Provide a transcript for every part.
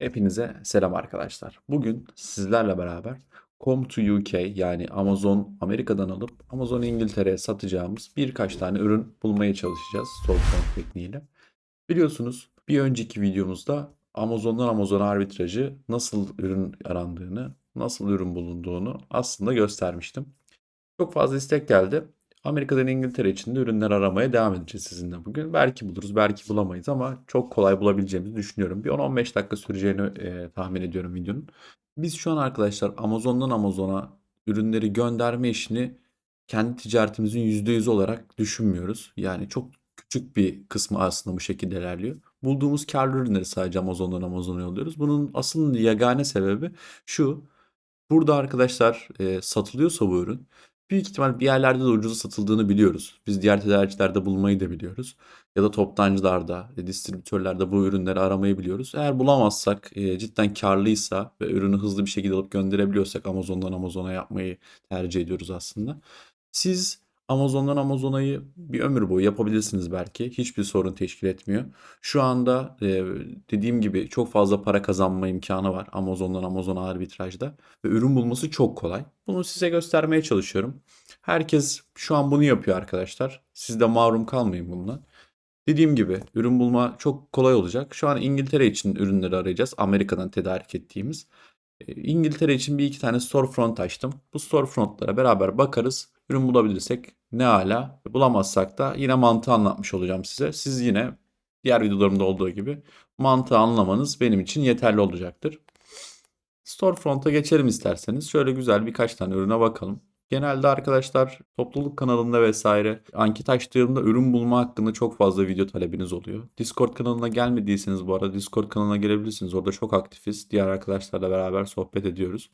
Hepinize selam arkadaşlar. Bugün sizlerle beraber Come to UK yani Amazon Amerika'dan alıp Amazon İngiltere'ye satacağımız birkaç tane ürün bulmaya çalışacağız Storefront tekniğiyle. Biliyorsunuz bir önceki videomuzda Amazon'dan Amazon arbitrajı nasıl ürün arandığını, nasıl ürün bulunduğunu aslında göstermiştim. Çok fazla istek geldi. Amerika'dan İngiltere için de ürünler aramaya devam edeceğiz sizinle bugün. Belki buluruz, belki bulamayız ama çok kolay bulabileceğimizi düşünüyorum. Bir 10-15 dakika süreceğini e, tahmin ediyorum videonun. Biz şu an arkadaşlar Amazon'dan Amazon'a ürünleri gönderme işini kendi ticaretimizin %100 olarak düşünmüyoruz. Yani çok küçük bir kısmı aslında bu şekilde ilerliyor. Bulduğumuz karlı ürünleri sadece Amazon'dan Amazon'a yolluyoruz. Bunun asıl yegane sebebi şu. Burada arkadaşlar e, satılıyorsa bu ürün büyük ihtimal bir yerlerde de ucuza satıldığını biliyoruz. Biz diğer tedarikçilerde bulmayı da biliyoruz. Ya da toptancılarda, e, distribütörlerde bu ürünleri aramayı biliyoruz. Eğer bulamazsak, e, cidden karlıysa ve ürünü hızlı bir şekilde alıp gönderebiliyorsak Amazon'dan Amazon'a yapmayı tercih ediyoruz aslında. Siz Amazon'dan Amazon'a'yı bir ömür boyu yapabilirsiniz belki. Hiçbir sorun teşkil etmiyor. Şu anda e, dediğim gibi çok fazla para kazanma imkanı var Amazon'dan Amazon'a arbitrajda. Ve ürün bulması çok kolay. Bunu size göstermeye çalışıyorum. Herkes şu an bunu yapıyor arkadaşlar. Siz de mahrum kalmayın bundan. Dediğim gibi ürün bulma çok kolay olacak. Şu an İngiltere için ürünleri arayacağız. Amerika'dan tedarik ettiğimiz. E, İngiltere için bir iki tane storefront açtım. Bu storefrontlara beraber bakarız. Ürün bulabilirsek ne ala. Bulamazsak da yine mantığı anlatmış olacağım size. Siz yine diğer videolarımda olduğu gibi mantığı anlamanız benim için yeterli olacaktır. Storefront'a geçelim isterseniz. Şöyle güzel birkaç tane ürüne bakalım. Genelde arkadaşlar topluluk kanalında vesaire anket açtığımda ürün bulma hakkında çok fazla video talebiniz oluyor. Discord kanalına gelmediyseniz bu arada Discord kanalına gelebilirsiniz. Orada çok aktifiz. Diğer arkadaşlarla beraber sohbet ediyoruz.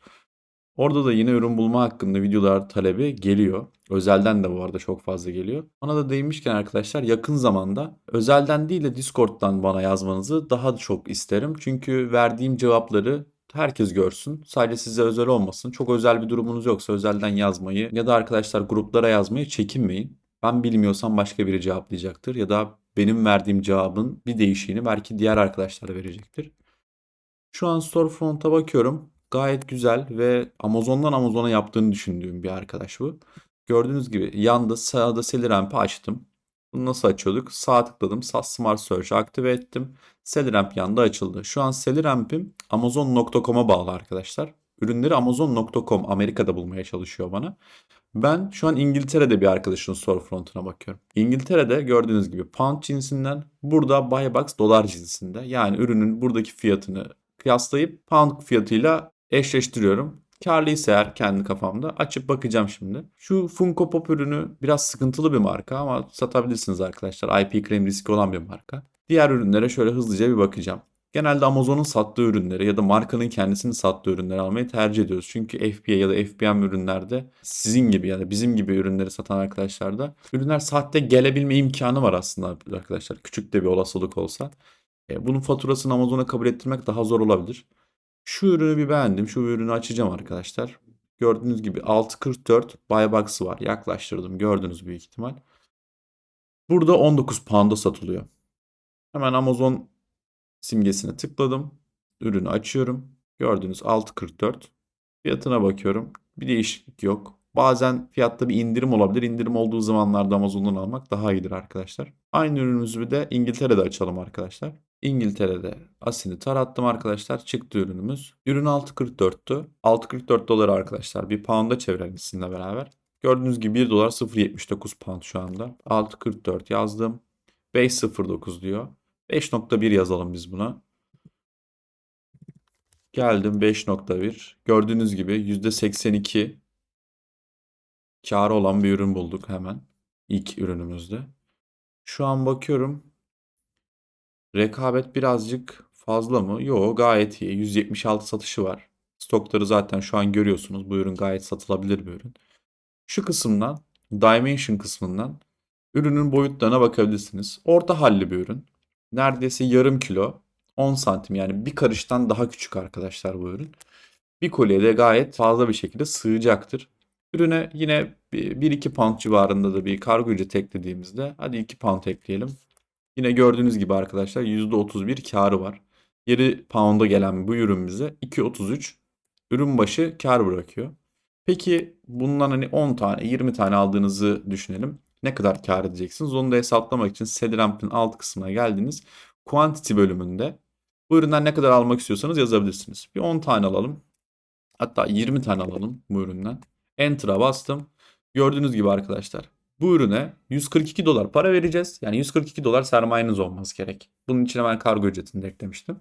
Orada da yine ürün bulma hakkında videolar talebi geliyor. Özelden de bu arada çok fazla geliyor. Ona da değinmişken arkadaşlar yakın zamanda özelden değil de Discord'dan bana yazmanızı daha çok isterim. Çünkü verdiğim cevapları herkes görsün. Sadece size özel olmasın. Çok özel bir durumunuz yoksa özelden yazmayı ya da arkadaşlar gruplara yazmayı çekinmeyin. Ben bilmiyorsam başka biri cevaplayacaktır ya da benim verdiğim cevabın bir değişiğini belki diğer arkadaşlar verecektir. Şu an Storefront'a bakıyorum. Gayet güzel ve Amazon'dan Amazon'a yaptığını düşündüğüm bir arkadaş bu. Gördüğünüz gibi yanda sağda Seliramp'i açtım. Bunu nasıl açıyorduk? Sağ tıkladım. SAS Smart Search aktive ettim. Celeramp yanda açıldı. Şu an Celeramp'im Amazon.com'a bağlı arkadaşlar. Ürünleri Amazon.com Amerika'da bulmaya çalışıyor bana. Ben şu an İngiltere'de bir arkadaşın storefront'una bakıyorum. İngiltere'de gördüğünüz gibi pound cinsinden burada buy box dolar cinsinde. Yani ürünün buradaki fiyatını kıyaslayıp pound fiyatıyla eşleştiriyorum. Karlıysa eğer kendi kafamda açıp bakacağım şimdi. Şu Funko Pop ürünü biraz sıkıntılı bir marka ama satabilirsiniz arkadaşlar. IP claim riski olan bir marka. Diğer ürünlere şöyle hızlıca bir bakacağım. Genelde Amazon'un sattığı ürünleri ya da markanın kendisinin sattığı ürünleri almayı tercih ediyoruz. Çünkü FBA ya da FBM ürünlerde sizin gibi ya da bizim gibi ürünleri satan arkadaşlarda ürünler sahte gelebilme imkanı var aslında arkadaşlar. Küçük de bir olasılık olsa. E, bunun faturasını Amazon'a kabul ettirmek daha zor olabilir. Şu ürünü bir beğendim. Şu ürünü açacağım arkadaşlar. Gördüğünüz gibi 6.44 buy box'ı var. Yaklaştırdım. Gördünüz büyük ihtimal. Burada 19 pound'a satılıyor. Hemen Amazon simgesine tıkladım. Ürünü açıyorum. Gördüğünüz 6.44. Fiyatına bakıyorum. Bir değişiklik yok. Bazen fiyatta bir indirim olabilir. İndirim olduğu zamanlarda Amazon'dan almak daha iyidir arkadaşlar. Aynı ürünümüzü bir de İngiltere'de açalım arkadaşlar. İngiltere'de Asin'i tarattım arkadaşlar. Çıktı ürünümüz. Ürün 6.44'tü. 6.44 dolar arkadaşlar. Bir pound'a çevirelim sizinle beraber. Gördüğünüz gibi 1 dolar 0.79 pound şu anda. 6.44 yazdım. 5.09 diyor. 5.1 yazalım biz buna. Geldim 5.1. Gördüğünüz gibi %82 karı olan bir ürün bulduk hemen. İlk ürünümüzde. Şu an bakıyorum. Rekabet birazcık fazla mı? Yo gayet iyi. 176 satışı var. Stokları zaten şu an görüyorsunuz. Bu ürün gayet satılabilir bir ürün. Şu kısımdan, Dimension kısmından ürünün boyutlarına bakabilirsiniz. Orta halli bir ürün. Neredeyse yarım kilo. 10 santim yani bir karıştan daha küçük arkadaşlar bu ürün. Bir kolyeye de gayet fazla bir şekilde sığacaktır. Ürüne yine 1-2 pound civarında da bir kargo ücreti eklediğimizde hadi 2 pound ekleyelim. Yine gördüğünüz gibi arkadaşlar %31 karı var. Geri pound'a gelen bu ürün bize 2.33 ürün başı kar bırakıyor. Peki bundan hani 10 tane 20 tane aldığınızı düşünelim. Ne kadar kar edeceksiniz? Onu da hesaplamak için Sediramp'in alt kısmına geldiniz. Quantity bölümünde bu üründen ne kadar almak istiyorsanız yazabilirsiniz. Bir 10 tane alalım. Hatta 20 tane alalım bu üründen. Enter'a bastım. Gördüğünüz gibi arkadaşlar bu ürüne 142 dolar para vereceğiz. Yani 142 dolar sermayeniz olması gerek. Bunun için hemen kargo ücretini de eklemiştim.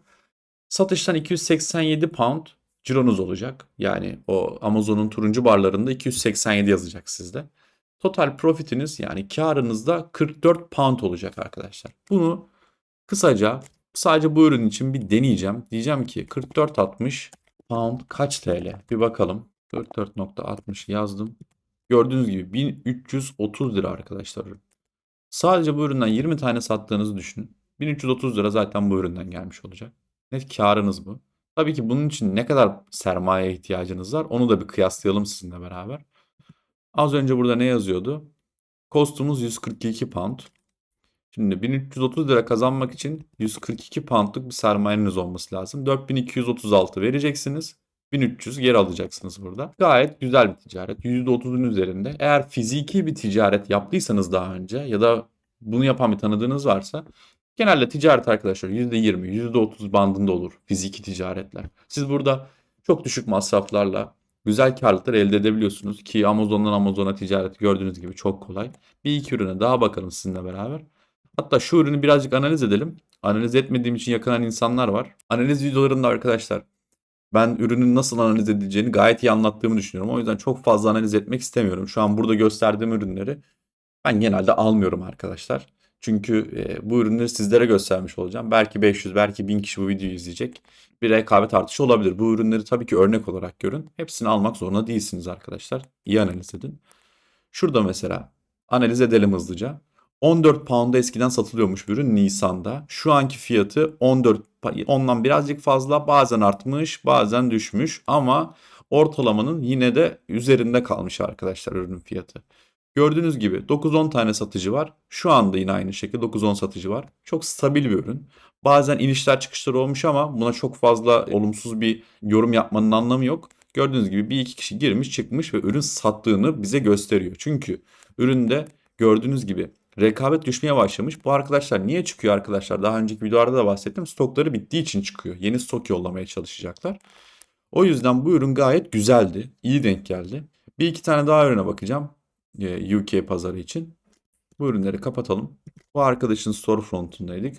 Satıştan 287 pound cironuz olacak. Yani o Amazon'un turuncu barlarında 287 yazacak sizde. Total profitiniz yani karınız da 44 pound olacak arkadaşlar. Bunu kısaca sadece bu ürün için bir deneyeceğim. Diyeceğim ki 44.60 pound kaç TL? Bir bakalım. 44.60 yazdım. Gördüğünüz gibi 1330 lira arkadaşlar. Sadece bu üründen 20 tane sattığınızı düşünün. 1330 lira zaten bu üründen gelmiş olacak. Net karınız bu. Tabii ki bunun için ne kadar sermaye ihtiyacınız var onu da bir kıyaslayalım sizinle beraber. Az önce burada ne yazıyordu? Kostumuz 142 pound. Şimdi 1330 lira kazanmak için 142 poundluk bir sermayeniz olması lazım. 4236 vereceksiniz. 1300 geri alacaksınız burada. Gayet güzel bir ticaret. %30'un üzerinde. Eğer fiziki bir ticaret yaptıysanız daha önce ya da bunu yapan bir tanıdığınız varsa genelde ticaret arkadaşlar %20, %30 bandında olur fiziki ticaretler. Siz burada çok düşük masraflarla güzel karlılıklar elde edebiliyorsunuz ki Amazon'dan Amazon'a ticaret gördüğünüz gibi çok kolay. Bir iki ürüne daha bakalım sizinle beraber. Hatta şu ürünü birazcık analiz edelim. Analiz etmediğim için yakınan insanlar var. Analiz videolarında arkadaşlar ben ürünün nasıl analiz edileceğini gayet iyi anlattığımı düşünüyorum. O yüzden çok fazla analiz etmek istemiyorum. Şu an burada gösterdiğim ürünleri ben genelde almıyorum arkadaşlar. Çünkü e, bu ürünleri sizlere göstermiş olacağım. Belki 500, belki 1000 kişi bu videoyu izleyecek. Bir rekabet artışı olabilir. Bu ürünleri tabii ki örnek olarak görün. Hepsini almak zorunda değilsiniz arkadaşlar. İyi analiz edin. Şurada mesela analiz edelim hızlıca. 14 pound'a eskiden satılıyormuş bir ürün Nisan'da. Şu anki fiyatı 14 ondan birazcık fazla bazen artmış bazen düşmüş ama ortalamanın yine de üzerinde kalmış arkadaşlar ürünün fiyatı. Gördüğünüz gibi 9-10 tane satıcı var. Şu anda yine aynı şekilde 9-10 satıcı var. Çok stabil bir ürün. Bazen inişler çıkışlar olmuş ama buna çok fazla olumsuz bir yorum yapmanın anlamı yok. Gördüğünüz gibi bir iki kişi girmiş çıkmış ve ürün sattığını bize gösteriyor. Çünkü üründe gördüğünüz gibi rekabet düşmeye başlamış. Bu arkadaşlar niye çıkıyor arkadaşlar? Daha önceki videolarda da bahsettim. Stokları bittiği için çıkıyor. Yeni stok yollamaya çalışacaklar. O yüzden bu ürün gayet güzeldi. İyi denk geldi. Bir iki tane daha ürüne bakacağım. E, UK pazarı için. Bu ürünleri kapatalım. Bu arkadaşın storefront'undaydık.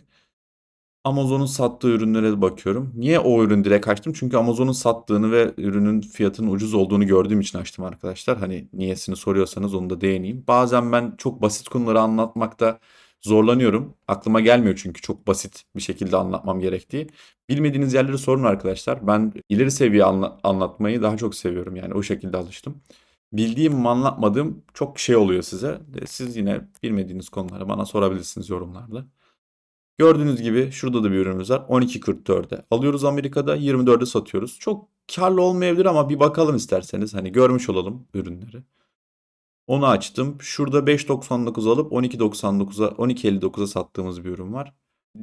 Amazon'un sattığı ürünlere bakıyorum. Niye o ürün direkt açtım? Çünkü Amazon'un sattığını ve ürünün fiyatının ucuz olduğunu gördüğüm için açtım arkadaşlar. Hani niyesini soruyorsanız onu da değineyim. Bazen ben çok basit konuları anlatmakta zorlanıyorum. Aklıma gelmiyor çünkü çok basit bir şekilde anlatmam gerektiği. Bilmediğiniz yerleri sorun arkadaşlar. Ben ileri seviye anla- anlatmayı daha çok seviyorum. Yani o şekilde alıştım. Bildiğim anlatmadığım çok şey oluyor size. Siz yine bilmediğiniz konuları bana sorabilirsiniz yorumlarda. Gördüğünüz gibi şurada da bir ürünümüz var. 12.44'e alıyoruz Amerika'da 24'e satıyoruz. Çok karlı olmayabilir ama bir bakalım isterseniz. Hani görmüş olalım ürünleri. Onu açtım. Şurada 5.99 alıp 12.99'a 12.59'a sattığımız bir ürün var.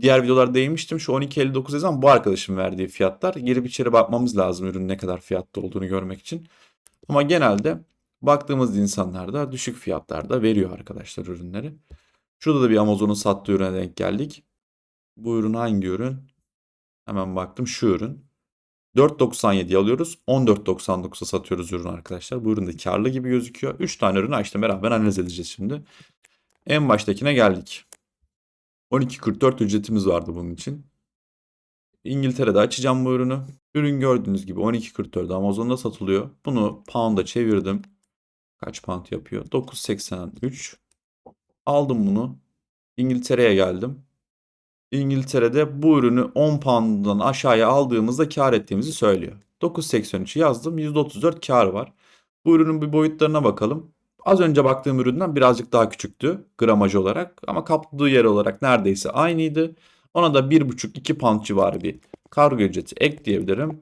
Diğer videolarda değinmiştim. Şu 12.59 yazan bu arkadaşın verdiği fiyatlar. Girip içeri bakmamız lazım ürün ne kadar fiyatta olduğunu görmek için. Ama genelde baktığımız insanlar da düşük fiyatlarda veriyor arkadaşlar ürünleri. Şurada da bir Amazon'un sattığı ürüne denk geldik. Bu ürün hangi ürün? Hemen baktım şu ürün. 4.97 alıyoruz. 14.99'a satıyoruz ürün arkadaşlar. Bu ürün de karlı gibi gözüküyor. 3 tane ürünü açtım beraber analiz edeceğiz şimdi. En baştakine geldik. 12.44 ücretimiz vardı bunun için. İngiltere'de açacağım bu ürünü. Ürün gördüğünüz gibi 12.44'de Amazon'da satılıyor. Bunu pound'a çevirdim. Kaç pound yapıyor? 9.83. Aldım bunu. İngiltere'ye geldim. İngiltere'de bu ürünü 10 pound'dan aşağıya aldığımızda kar ettiğimizi söylüyor. 9.83 yazdım. %34 kar var. Bu ürünün bir boyutlarına bakalım. Az önce baktığım üründen birazcık daha küçüktü gramaj olarak ama kapladığı yer olarak neredeyse aynıydı. Ona da 1.5-2 pound civarı bir kargo ücreti ekleyebilirim.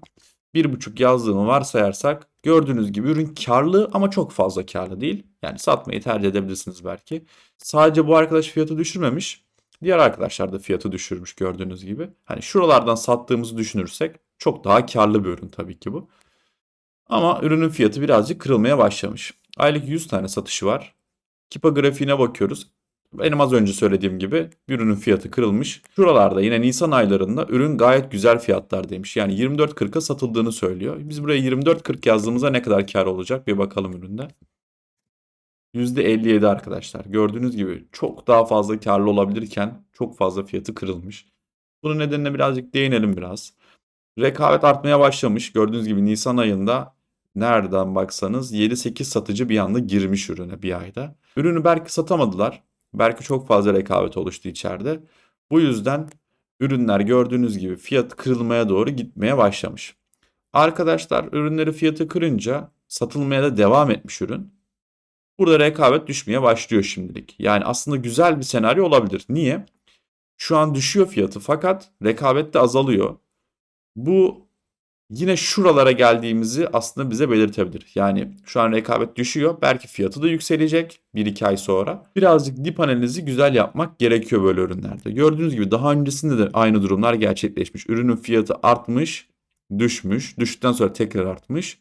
1.5 yazdığımı varsayarsak gördüğünüz gibi ürün karlı ama çok fazla karlı değil. Yani satmayı tercih edebilirsiniz belki. Sadece bu arkadaş fiyatı düşürmemiş. Diğer arkadaşlar da fiyatı düşürmüş gördüğünüz gibi. Hani şuralardan sattığımızı düşünürsek çok daha karlı bir ürün tabii ki bu. Ama ürünün fiyatı birazcık kırılmaya başlamış. Aylık 100 tane satışı var. Kipa grafiğine bakıyoruz. Benim az önce söylediğim gibi ürünün fiyatı kırılmış. Şuralarda yine Nisan aylarında ürün gayet güzel fiyatlardaymış. Yani 24.40'a satıldığını söylüyor. Biz buraya 24.40 yazdığımızda ne kadar kar olacak bir bakalım üründe. %57 arkadaşlar. Gördüğünüz gibi çok daha fazla karlı olabilirken çok fazla fiyatı kırılmış. Bunun nedenine birazcık değinelim biraz. Rekabet artmaya başlamış. Gördüğünüz gibi Nisan ayında nereden baksanız 7-8 satıcı bir anda girmiş ürüne bir ayda. Ürünü belki satamadılar. Belki çok fazla rekabet oluştu içeride. Bu yüzden ürünler gördüğünüz gibi fiyat kırılmaya doğru gitmeye başlamış. Arkadaşlar ürünleri fiyatı kırınca satılmaya da devam etmiş ürün. Burada rekabet düşmeye başlıyor şimdilik. Yani aslında güzel bir senaryo olabilir. Niye? Şu an düşüyor fiyatı fakat rekabet de azalıyor. Bu yine şuralara geldiğimizi aslında bize belirtebilir. Yani şu an rekabet düşüyor. Belki fiyatı da yükselecek 1-2 ay sonra. Birazcık dip analizi güzel yapmak gerekiyor böyle ürünlerde. Gördüğünüz gibi daha öncesinde de aynı durumlar gerçekleşmiş. Ürünün fiyatı artmış, düşmüş. Düştükten sonra tekrar artmış,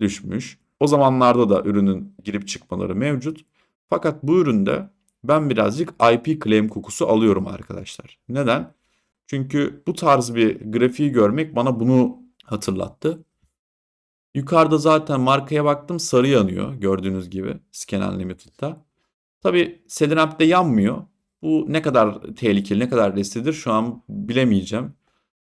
düşmüş. O zamanlarda da ürünün girip çıkmaları mevcut. Fakat bu üründe ben birazcık IP claim kokusu alıyorum arkadaşlar. Neden? Çünkü bu tarz bir grafiği görmek bana bunu hatırlattı. Yukarıda zaten markaya baktım sarı yanıyor gördüğünüz gibi Scan Unlimited'da. Tabi Sedinamp'te yanmıyor. Bu ne kadar tehlikeli, ne kadar risklidir şu an bilemeyeceğim.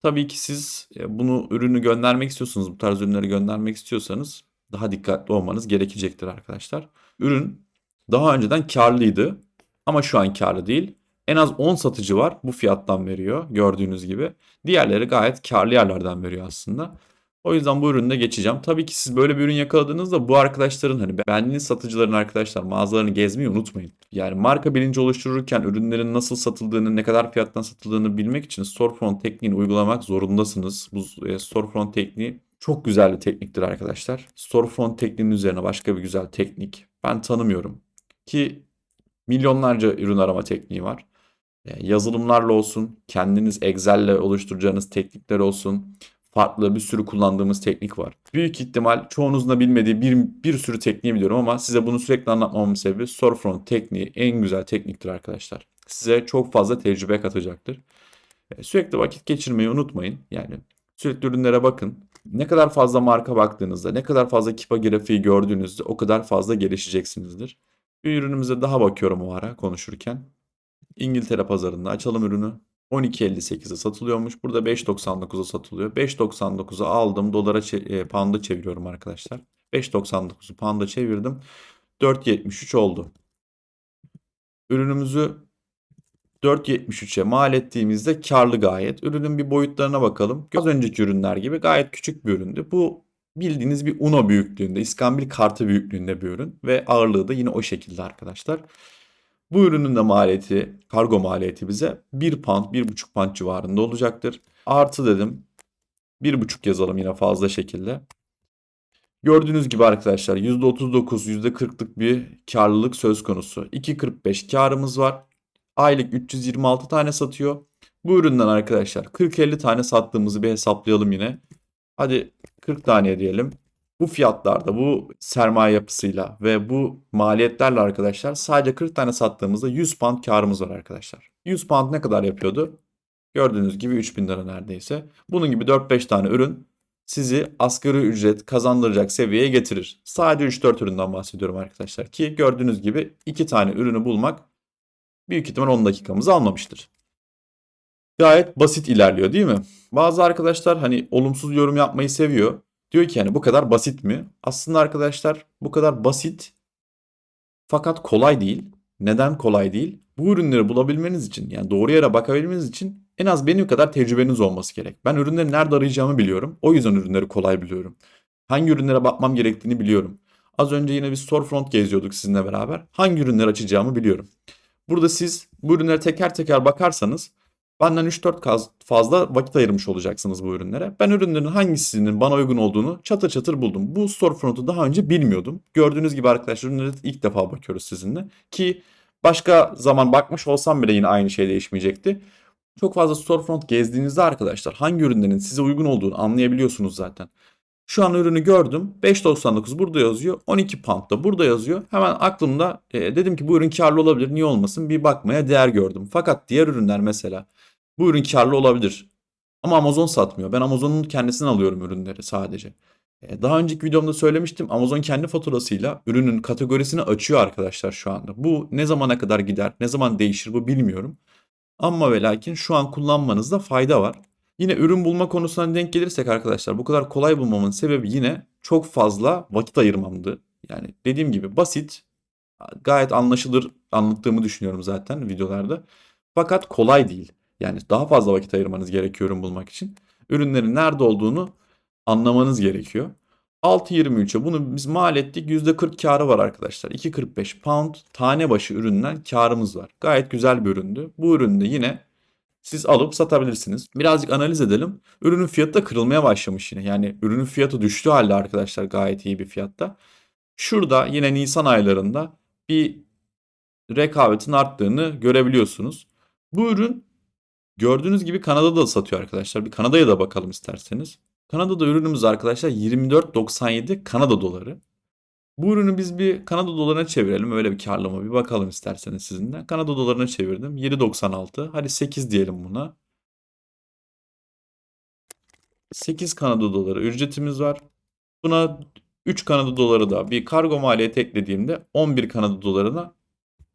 Tabii ki siz e, bunu ürünü göndermek istiyorsanız, bu tarz ürünleri göndermek istiyorsanız daha dikkatli olmanız gerekecektir arkadaşlar. Ürün daha önceden karlıydı ama şu an karlı değil. En az 10 satıcı var bu fiyattan veriyor gördüğünüz gibi. Diğerleri gayet karlı yerlerden veriyor aslında. O yüzden bu üründe geçeceğim. Tabii ki siz böyle bir ürün yakaladığınızda bu arkadaşların hani beğendiğiniz satıcıların arkadaşlar mağazalarını gezmeyi unutmayın. Yani marka bilinci oluştururken ürünlerin nasıl satıldığını, ne kadar fiyattan satıldığını bilmek için storefront tekniğini uygulamak zorundasınız. Bu e, storefront tekniği çok güzel bir tekniktir arkadaşlar. Storefront tekniğinin üzerine başka bir güzel teknik ben tanımıyorum. Ki milyonlarca ürün arama tekniği var. E, yazılımlarla olsun, kendiniz Excel'le oluşturacağınız teknikler olsun, farklı bir sürü kullandığımız teknik var. Büyük ihtimal çoğunuzun da bilmediği bir, bir sürü tekniği biliyorum ama size bunu sürekli anlatmamın sebebi Storefront tekniği en güzel tekniktir arkadaşlar. Size çok fazla tecrübe katacaktır. E, sürekli vakit geçirmeyi unutmayın. Yani sürekli ürünlere bakın. Ne kadar fazla marka baktığınızda, ne kadar fazla kipa grafiği gördüğünüzde o kadar fazla gelişeceksinizdir. Bir ürünümüze daha bakıyorum o ara konuşurken. İngiltere pazarında açalım ürünü. 12.58'e satılıyormuş. Burada 5.99'a satılıyor. 5.99'a aldım. Dolara e, pound'a çeviriyorum arkadaşlar. 5.99'u pound'a çevirdim. 4.73 oldu. Ürünümüzü 4.73'e mal ettiğimizde karlı gayet. Ürünün bir boyutlarına bakalım. Az önceki ürünler gibi gayet küçük bir üründü. Bu bildiğiniz bir Uno büyüklüğünde, İskambil kartı büyüklüğünde bir ürün ve ağırlığı da yine o şekilde arkadaşlar. Bu ürünün de maliyeti, kargo maliyeti bize 1 pound, 1,5 pound civarında olacaktır. Artı dedim 1,5 yazalım yine fazla şekilde. Gördüğünüz gibi arkadaşlar %39, %40'lık bir karlılık söz konusu. 2.45 karımız var. Aylık 326 tane satıyor. Bu üründen arkadaşlar 40-50 tane sattığımızı bir hesaplayalım yine. Hadi 40 tane diyelim. Bu fiyatlarda, bu sermaye yapısıyla ve bu maliyetlerle arkadaşlar sadece 40 tane sattığımızda 100 pound karımız var arkadaşlar. 100 pound ne kadar yapıyordu? Gördüğünüz gibi 3000 lira neredeyse. Bunun gibi 4-5 tane ürün sizi asgari ücret kazandıracak seviyeye getirir. Sadece 3-4 üründen bahsediyorum arkadaşlar ki gördüğünüz gibi 2 tane ürünü bulmak büyük ihtimal 10 dakikamızı almamıştır. Gayet basit ilerliyor değil mi? Bazı arkadaşlar hani olumsuz yorum yapmayı seviyor. Diyor ki yani bu kadar basit mi? Aslında arkadaşlar bu kadar basit fakat kolay değil. Neden kolay değil? Bu ürünleri bulabilmeniz için yani doğru yere bakabilmeniz için en az benim kadar tecrübeniz olması gerek. Ben ürünleri nerede arayacağımı biliyorum. O yüzden ürünleri kolay biliyorum. Hangi ürünlere bakmam gerektiğini biliyorum. Az önce yine bir storefront geziyorduk sizinle beraber. Hangi ürünleri açacağımı biliyorum. Burada siz bu ürünlere teker teker bakarsanız Benden 3-4 fazla vakit ayırmış olacaksınız bu ürünlere. Ben ürünlerin hangisinin bana uygun olduğunu çatır çatır buldum. Bu storefront'u daha önce bilmiyordum. Gördüğünüz gibi arkadaşlar ürünlere ilk defa bakıyoruz sizinle. Ki Başka zaman bakmış olsam bile yine aynı şey değişmeyecekti. Çok fazla storefront gezdiğinizde arkadaşlar hangi ürünlerin size uygun olduğunu anlayabiliyorsunuz zaten. Şu an ürünü gördüm. 5.99 burada yazıyor. 12 pound da burada yazıyor. Hemen aklımda e, dedim ki bu ürün karlı olabilir. Niye olmasın? Bir bakmaya değer gördüm. Fakat diğer ürünler mesela bu ürün karlı olabilir. Ama Amazon satmıyor. Ben Amazon'un kendisini alıyorum ürünleri sadece. E, Daha önceki videomda söylemiştim. Amazon kendi faturasıyla ürünün kategorisini açıyor arkadaşlar şu anda. Bu ne zamana kadar gider, ne zaman değişir bu bilmiyorum. Ama ve lakin şu an kullanmanızda fayda var. Yine ürün bulma konusuna denk gelirsek arkadaşlar bu kadar kolay bulmamın sebebi yine çok fazla vakit ayırmamdı. Yani dediğim gibi basit, gayet anlaşılır anlattığımı düşünüyorum zaten videolarda. Fakat kolay değil. Yani daha fazla vakit ayırmanız gerekiyor ürün bulmak için. Ürünlerin nerede olduğunu anlamanız gerekiyor. 6.23'e bunu biz mal ettik. %40 karı var arkadaşlar. 2.45 pound tane başı üründen karımız var. Gayet güzel bir üründü. Bu üründe yine siz alıp satabilirsiniz. Birazcık analiz edelim. Ürünün fiyatı da kırılmaya başlamış yine. Yani ürünün fiyatı düştü halde arkadaşlar gayet iyi bir fiyatta. Şurada yine Nisan aylarında bir rekabetin arttığını görebiliyorsunuz. Bu ürün gördüğünüz gibi Kanada'da da satıyor arkadaşlar. Bir Kanada'ya da bakalım isterseniz. Kanada'da ürünümüz arkadaşlar 24.97 Kanada doları. Bu ürünü biz bir Kanada dolarına çevirelim. Öyle bir karlama bir bakalım isterseniz sizinle. Kanada dolarına çevirdim. 7.96. Hadi 8 diyelim buna. 8 Kanada doları ücretimiz var. Buna 3 Kanada doları da bir kargo maliyeti eklediğimde 11 Kanada dolarına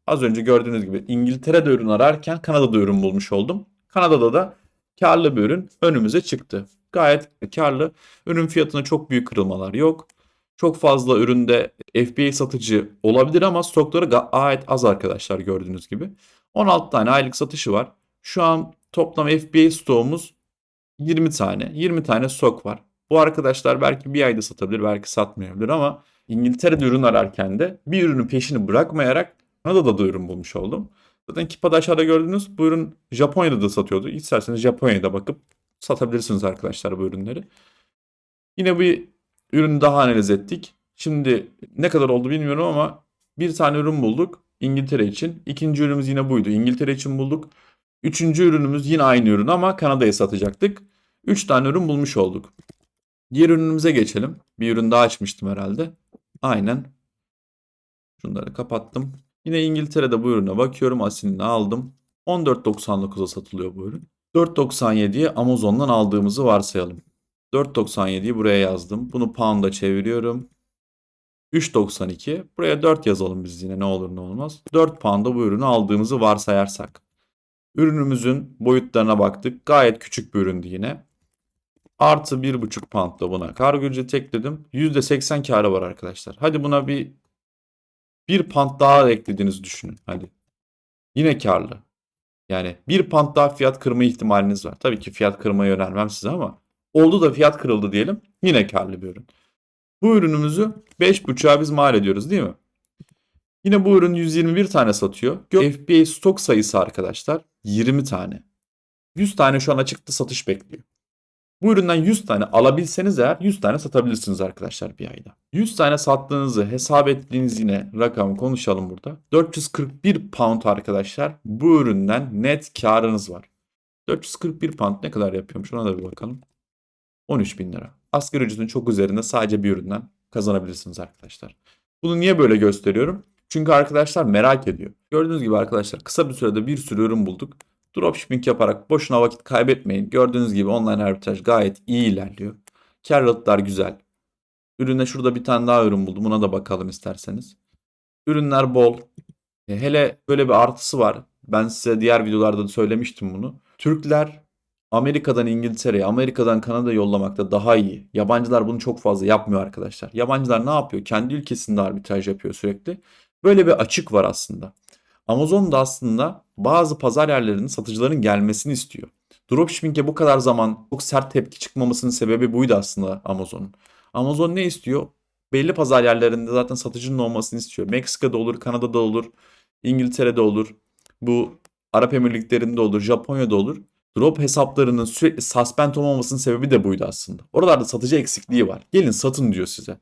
az önce gördüğünüz gibi İngiltere'de ürün ararken Kanada'da ürün bulmuş oldum. Kanada'da da karlı bir ürün önümüze çıktı. Gayet karlı. Ürün fiyatına çok büyük kırılmalar yok. Çok fazla üründe FBA satıcı olabilir ama stokları gayet az arkadaşlar gördüğünüz gibi. 16 tane aylık satışı var. Şu an toplam FBA stoğumuz 20 tane. 20 tane stok var. Bu arkadaşlar belki bir ayda satabilir, belki satmayabilir ama İngiltere'de ürün ararken de bir ürünün peşini bırakmayarak Kanada'da da ürün bulmuş oldum. Zaten Kipa'da aşağıda gördüğünüz bu ürün Japonya'da da satıyordu. İsterseniz Japonya'da bakıp satabilirsiniz arkadaşlar bu ürünleri. Yine bir ürünü daha analiz ettik. Şimdi ne kadar oldu bilmiyorum ama bir tane ürün bulduk İngiltere için. İkinci ürünümüz yine buydu. İngiltere için bulduk. Üçüncü ürünümüz yine aynı ürün ama Kanada'ya satacaktık. Üç tane ürün bulmuş olduk. Diğer ürünümüze geçelim. Bir ürün daha açmıştım herhalde. Aynen. Şunları kapattım. Yine İngiltere'de bu ürüne bakıyorum. Asilini aldım. 14.99'a satılıyor bu ürün. 4.97'ye Amazon'dan aldığımızı varsayalım. 4.97'yi buraya yazdım. Bunu pound'a çeviriyorum. 3.92. Buraya 4 yazalım biz yine ne olur ne olmaz. 4 pound'a bu ürünü aldığımızı varsayarsak. Ürünümüzün boyutlarına baktık. Gayet küçük bir üründü yine. Artı 1.5 pound da buna kargo ücreti ekledim. %80 karı var arkadaşlar. Hadi buna bir 1 pound daha eklediğinizi düşünün. Hadi. Yine karlı. Yani 1 pound daha fiyat kırma ihtimaliniz var. Tabii ki fiyat kırmayı önermem size ama oldu da fiyat kırıldı diyelim. Yine karlı bir ürün. Bu ürünümüzü 5.5'a biz mal ediyoruz değil mi? Yine bu ürün 121 tane satıyor. FBA stok sayısı arkadaşlar 20 tane. 100 tane şu an açıkta satış bekliyor. Bu üründen 100 tane alabilseniz eğer 100 tane satabilirsiniz arkadaşlar bir ayda. 100 tane sattığınızı hesap ettiğiniz yine rakamı konuşalım burada. 441 pound arkadaşlar bu üründen net karınız var. 441 pound ne kadar yapıyormuş ona da bir bakalım. 13 bin lira. Asgari ücretin çok üzerinde sadece bir üründen kazanabilirsiniz arkadaşlar. Bunu niye böyle gösteriyorum? Çünkü arkadaşlar merak ediyor. Gördüğünüz gibi arkadaşlar kısa bir sürede bir sürü ürün bulduk. Dropshipping yaparak boşuna vakit kaybetmeyin. Gördüğünüz gibi online arbitraj gayet iyi ilerliyor. Karlılıklar güzel. Ürüne şurada bir tane daha ürün buldum. Buna da bakalım isterseniz. Ürünler bol. E, hele böyle bir artısı var. Ben size diğer videolarda da söylemiştim bunu. Türkler Amerika'dan İngiltere'ye, Amerika'dan Kanada'ya yollamakta daha iyi. Yabancılar bunu çok fazla yapmıyor arkadaşlar. Yabancılar ne yapıyor? Kendi ülkesinde arbitraj yapıyor sürekli. Böyle bir açık var aslında. Amazon da aslında bazı pazar yerlerinin satıcıların gelmesini istiyor. Dropshipping'e bu kadar zaman çok sert tepki çıkmamasının sebebi buydu aslında Amazon'un. Amazon ne istiyor? Belli pazar yerlerinde zaten satıcının olmasını istiyor. Meksika'da olur, Kanada'da olur, İngiltere'de olur. Bu Arap Emirlikleri'nde olur, Japonya'da olur. Drop hesaplarının sürekli suspend olmamasının sebebi de buydu aslında. Oralarda satıcı eksikliği var. Gelin satın diyor size.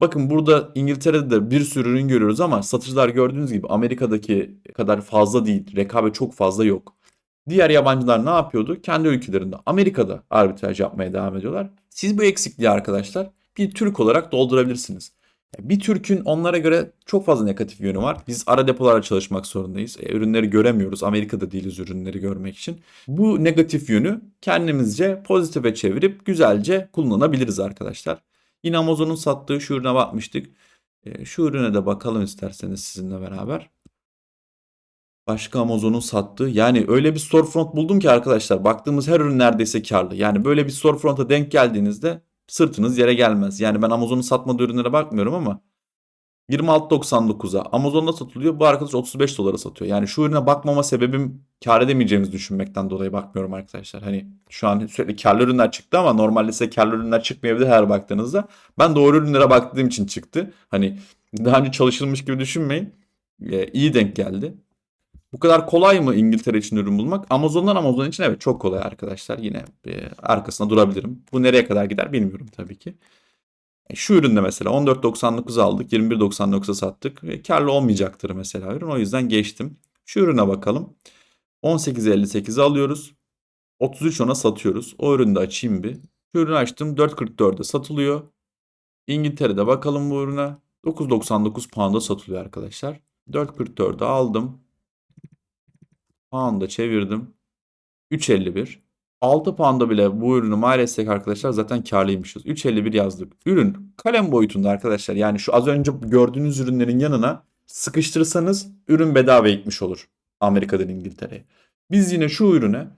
Bakın burada İngiltere'de de bir sürü ürün görüyoruz ama satıcılar gördüğünüz gibi Amerika'daki kadar fazla değil. Rekabet çok fazla yok. Diğer yabancılar ne yapıyordu? Kendi ülkelerinde Amerika'da arbitraj yapmaya devam ediyorlar. Siz bu eksikliği arkadaşlar bir Türk olarak doldurabilirsiniz. Bir Türk'ün onlara göre çok fazla negatif yönü var. Biz ara depolarla çalışmak zorundayız. E, ürünleri göremiyoruz. Amerika'da değiliz ürünleri görmek için. Bu negatif yönü kendimizce pozitife çevirip güzelce kullanabiliriz arkadaşlar. Yine Amazon'un sattığı şu ürüne bakmıştık. E, şu ürüne de bakalım isterseniz sizinle beraber. Başka Amazon'un sattığı yani öyle bir storefront buldum ki arkadaşlar baktığımız her ürün neredeyse karlı. Yani böyle bir storefront'a denk geldiğinizde sırtınız yere gelmez. Yani ben Amazon'un satmadığı ürünlere bakmıyorum ama 26.99'a Amazon'da satılıyor. Bu arkadaş 35 dolara satıyor. Yani şu ürüne bakmama sebebim kar edemeyeceğimizi düşünmekten dolayı bakmıyorum arkadaşlar. Hani şu an sürekli karlı ürünler çıktı ama normalde size karlı ürünler çıkmayabilir her baktığınızda. Ben doğru ürünlere baktığım için çıktı. Hani daha önce çalışılmış gibi düşünmeyin. Ee, iyi denk geldi. Bu kadar kolay mı İngiltere için ürün bulmak? Amazon'dan Amazon için evet çok kolay arkadaşlar. Yine e, arkasına durabilirim. Bu nereye kadar gider bilmiyorum tabii ki. E, şu üründe mesela 14.99 aldık, 21.99'a sattık. E, karlı olmayacaktır mesela ürün. O yüzden geçtim. Şu ürüne bakalım. 18.58'e alıyoruz. 33.10'a satıyoruz. O ürünü de açayım bir. Şu ürünü açtım. 4.44'e satılıyor. İngiltere'de bakalım bu ürüne. 9.99 pound'a satılıyor arkadaşlar. 4.44'e aldım. Pound'a çevirdim. 3.51. 6 pound'a bile bu ürünü mal etsek arkadaşlar zaten karlıymışız. 3.51 yazdık. Ürün kalem boyutunda arkadaşlar. Yani şu az önce gördüğünüz ürünlerin yanına sıkıştırırsanız ürün bedava gitmiş olur. Amerika'dan İngiltere'ye. Biz yine şu ürüne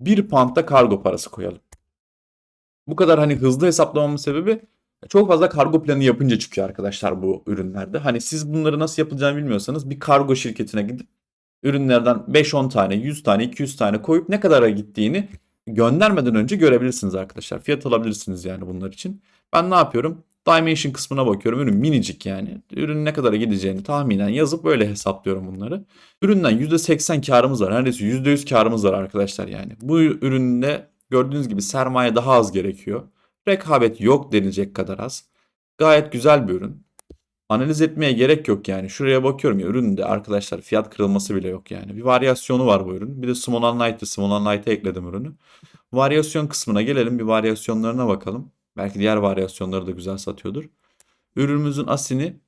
1 pound'da kargo parası koyalım. Bu kadar hani hızlı hesaplamamın sebebi çok fazla kargo planı yapınca çıkıyor arkadaşlar bu ürünlerde. Hani siz bunları nasıl yapılacağını bilmiyorsanız bir kargo şirketine gidip ürünlerden 5-10 tane, 100 tane, 200 tane koyup ne kadara gittiğini göndermeden önce görebilirsiniz arkadaşlar. Fiyat alabilirsiniz yani bunlar için. Ben ne yapıyorum? Dimension kısmına bakıyorum. Ürün minicik yani. Ürünün ne kadara gideceğini tahminen yazıp böyle hesaplıyorum bunları. Üründen %80 karımız var. Neredeyse %100 karımız var arkadaşlar yani. Bu üründe gördüğünüz gibi sermaye daha az gerekiyor. Rekabet yok denilecek kadar az. Gayet güzel bir ürün. Analiz etmeye gerek yok yani. Şuraya bakıyorum ya üründe arkadaşlar fiyat kırılması bile yok yani. Bir varyasyonu var bu ürün. Bir de Small and Light'ı Small and Light'a ekledim ürünü. Varyasyon kısmına gelelim. Bir varyasyonlarına bakalım. Belki diğer varyasyonları da güzel satıyordur. Ürünümüzün asini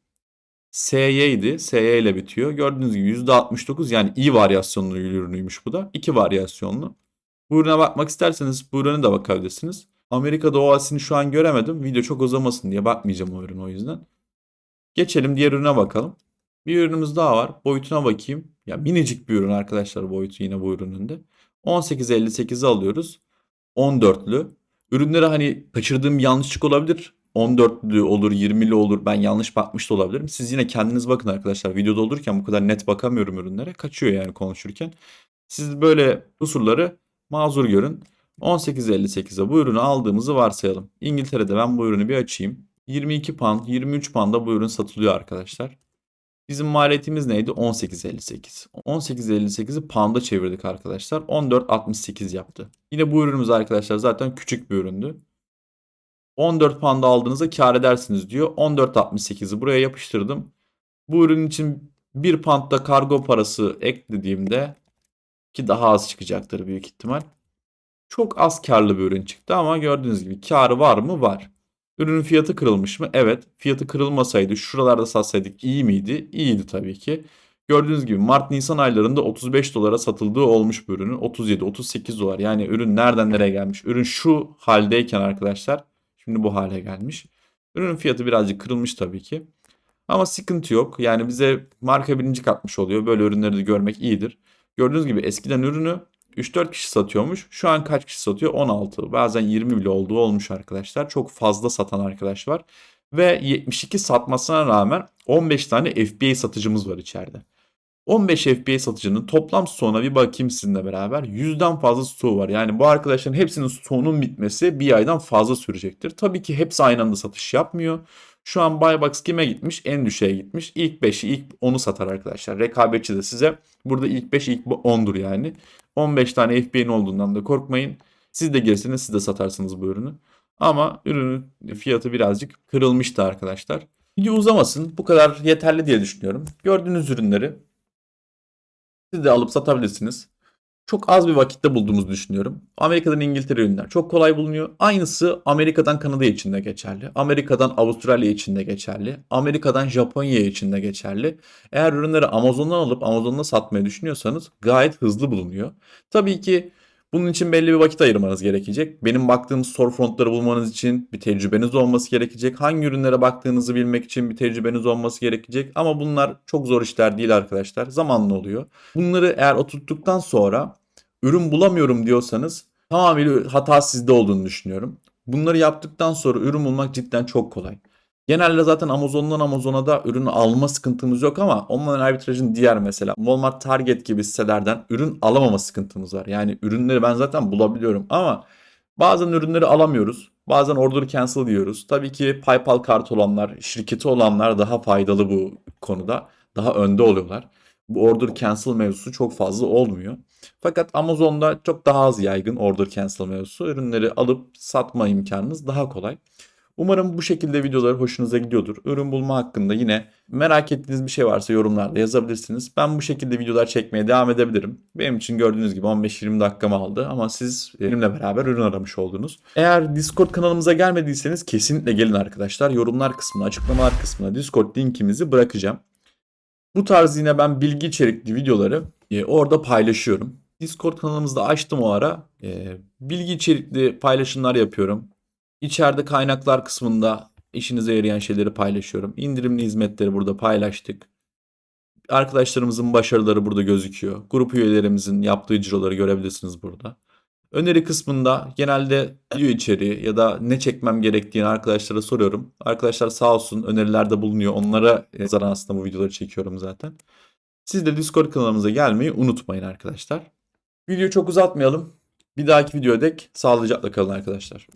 SY idi. SY ile bitiyor. Gördüğünüz gibi %69 yani iyi varyasyonlu ürünüymüş bu da. İki varyasyonlu. Bu ürüne bakmak isterseniz bu ürüne de bakabilirsiniz. Amerika'da o asini şu an göremedim. Video çok uzamasın diye bakmayacağım o ürün o yüzden. Geçelim diğer ürüne bakalım. Bir ürünümüz daha var. Boyutuna bakayım. Ya minicik bir ürün arkadaşlar boyutu yine bu ürünün de. 18.58'i alıyoruz. 14'lü. Ürünlere hani kaçırdığım yanlışlık olabilir. 14'lü olur, 20'li olur. Ben yanlış bakmış da olabilirim. Siz yine kendiniz bakın arkadaşlar. Videoda olurken bu kadar net bakamıyorum ürünlere. Kaçıyor yani konuşurken. Siz böyle kusurları mazur görün. 18.58'e bu ürünü aldığımızı varsayalım. İngiltere'de ben bu ürünü bir açayım. 22 pound, 23 pound'a bu ürün satılıyor arkadaşlar. Bizim maliyetimiz neydi? 18.58. 18.58'i pound'a çevirdik arkadaşlar. 14.68 yaptı. Yine bu ürünümüz arkadaşlar zaten küçük bir üründü. 14 pound'a aldığınızda kar edersiniz diyor. 14.68'i buraya yapıştırdım. Bu ürün için 1 pound'da kargo parası eklediğimde ki daha az çıkacaktır büyük ihtimal. Çok az karlı bir ürün çıktı ama gördüğünüz gibi karı var mı? Var. Ürünün fiyatı kırılmış mı? Evet. Fiyatı kırılmasaydı şuralarda satsaydık iyi miydi? İyiydi tabii ki. Gördüğünüz gibi Mart-Nisan aylarında 35 dolara satıldığı olmuş bu ürünün. 37-38 dolar. Yani ürün nereden nereye gelmiş? Ürün şu haldeyken arkadaşlar şimdi bu hale gelmiş. Ürünün fiyatı birazcık kırılmış tabii ki. Ama sıkıntı yok. Yani bize marka bilinci katmış oluyor. Böyle ürünleri de görmek iyidir. Gördüğünüz gibi eskiden ürünü 3-4 kişi satıyormuş. Şu an kaç kişi satıyor? 16. Bazen 20 bile olduğu olmuş arkadaşlar. Çok fazla satan arkadaş var. Ve 72 satmasına rağmen 15 tane FBA satıcımız var içeride. 15 FBA satıcının toplam stoğuna bir bakayım sizinle beraber. 100'den fazla stoğu var. Yani bu arkadaşların hepsinin stoğunun bitmesi bir aydan fazla sürecektir. Tabii ki hepsi aynı anda satış yapmıyor. Şu an Buybox kime gitmiş? En düşüğe gitmiş. İlk 5'i ilk 10'u satar arkadaşlar. Rekabetçi de size burada ilk 5 ilk 10'dur yani. 15 tane FBA'nin olduğundan da korkmayın. Siz de girseniz siz de satarsınız bu ürünü. Ama ürünün fiyatı birazcık kırılmıştı arkadaşlar. Video uzamasın. Bu kadar yeterli diye düşünüyorum. Gördüğünüz ürünleri siz de alıp satabilirsiniz. Çok az bir vakitte bulduğumuzu düşünüyorum. Amerika'dan İngiltere ürünler çok kolay bulunuyor. Aynısı Amerika'dan Kanada için de geçerli. Amerika'dan Avustralya için de geçerli. Amerika'dan Japonya için de geçerli. Eğer ürünleri Amazon'dan alıp Amazon'da satmayı düşünüyorsanız gayet hızlı bulunuyor. Tabii ki bunun için belli bir vakit ayırmanız gerekecek. Benim baktığım storefrontları bulmanız için bir tecrübeniz olması gerekecek. Hangi ürünlere baktığınızı bilmek için bir tecrübeniz olması gerekecek. Ama bunlar çok zor işler değil arkadaşlar. Zamanlı oluyor. Bunları eğer oturttuktan sonra ürün bulamıyorum diyorsanız tamamıyla hata sizde olduğunu düşünüyorum. Bunları yaptıktan sonra ürün bulmak cidden çok kolay. Genelde zaten Amazon'dan Amazon'a da ürünü alma sıkıntımız yok ama online arbitrajın diğer mesela Walmart, Target gibi sitelerden ürün alamama sıkıntımız var. Yani ürünleri ben zaten bulabiliyorum ama bazen ürünleri alamıyoruz. Bazen order cancel diyoruz. Tabii ki PayPal kart olanlar, şirketi olanlar daha faydalı bu konuda. Daha önde oluyorlar. Bu order cancel mevzusu çok fazla olmuyor. Fakat Amazon'da çok daha az yaygın order cancel mevzusu. Ürünleri alıp satma imkanınız daha kolay. Umarım bu şekilde videolar hoşunuza gidiyordur. Ürün bulma hakkında yine merak ettiğiniz bir şey varsa yorumlarda yazabilirsiniz. Ben bu şekilde videolar çekmeye devam edebilirim. Benim için gördüğünüz gibi 15-20 dakikamı aldı ama siz benimle beraber ürün aramış oldunuz. Eğer Discord kanalımıza gelmediyseniz kesinlikle gelin arkadaşlar. Yorumlar kısmına, açıklamalar kısmına Discord linkimizi bırakacağım. Bu tarz yine ben bilgi içerikli videoları e, orada paylaşıyorum. Discord kanalımızda açtım o ara. E, bilgi içerikli paylaşımlar yapıyorum. İçeride kaynaklar kısmında işinize yarayan şeyleri paylaşıyorum. İndirimli hizmetleri burada paylaştık. Arkadaşlarımızın başarıları burada gözüküyor. Grup üyelerimizin yaptığı ciroları görebilirsiniz burada. Öneri kısmında genelde video içeriği ya da ne çekmem gerektiğini arkadaşlara soruyorum. Arkadaşlar sağ olsun önerilerde bulunuyor. Onlara nazaran aslında bu videoları çekiyorum zaten. Siz de Discord kanalımıza gelmeyi unutmayın arkadaşlar. Videoyu çok uzatmayalım. Bir dahaki videoda dek sağlıcakla kalın arkadaşlar.